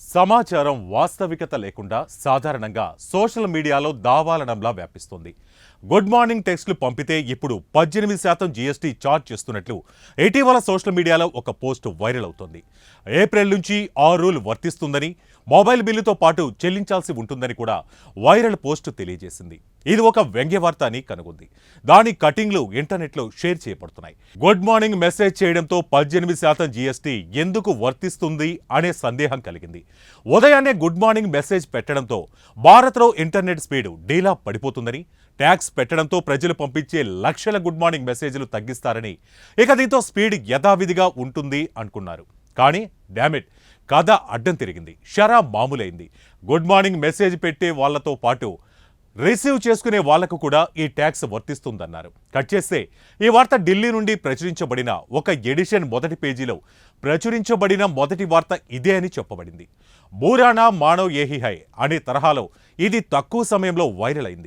సమాచారం వాస్తవికత లేకుండా సాధారణంగా సోషల్ మీడియాలో దావాలనంలా వ్యాపిస్తుంది. గుడ్ మార్నింగ్ టెక్స్ట్లు పంపితే ఇప్పుడు పద్దెనిమిది శాతం జీఎస్టీ ఛార్జ్ చేస్తున్నట్లు ఇటీవల సోషల్ మీడియాలో ఒక పోస్ట్ వైరల్ అవుతోంది. ఏప్రిల్ నుంచి ఆ రూల్ వర్తిస్తుందని మొబైల్ బిల్లుతో పాటు చెల్లించాల్సి ఉంటుందని కూడా వైరల్ పోస్ట్ తెలియజేసింది. ఇది ఒక వ్యంగ్యవార్త అని కనుగొంది. దాని కటింగ్లు ఇంటర్నెట్లో షేర్ చేయబడుతున్నాయి. గుడ్ మార్నింగ్ మెసేజ్ చేయడంతో పద్దెనిమిది శాతం జీఎస్టీ ఎందుకు వర్తిస్తుంది అనే సందేహం కలిగింది. ఉదయాన్నే గుడ్ మార్నింగ్ మెసేజ్ పెట్టడంతో భారత్లో ఇంటర్నెట్ స్పీడ్ డీలా పడిపోతుందని ట్యాక్స్ పెట్టడంతో ప్రజలు పంపించే లక్షల గుడ్ మార్నింగ్ మెసేజ్లు తగ్గిస్తారని ఇక దీంతో స్పీడ్ యథావిధిగా ఉంటుంది అనుకున్నారు. కానీ డామిట్ కథ అడ్డం తిరిగింది. షరా మామూలైంది. గుడ్ మార్నింగ్ మెసేజ్ పెట్టే వాళ్ళతో పాటు రిసీవ్ చేసుకునే వాళ్ళకు కూడా ఈ ట్యాక్స్ వర్తిస్తుందన్నారు. కట్ చేస్తే ఈ వార్త ఢిల్లీ నుండి ప్రచురించబడిన ఒక ఎడిషన్ మొదటి పేజీలో ప్రచురించబడిన మొదటి వార్త ఇదే అని చెప్పబడింది. బూరానా మానవ్ ఏహి హై అనే తరహాలో ఇది తక్కువ సమయంలో వైరల్ అయింది.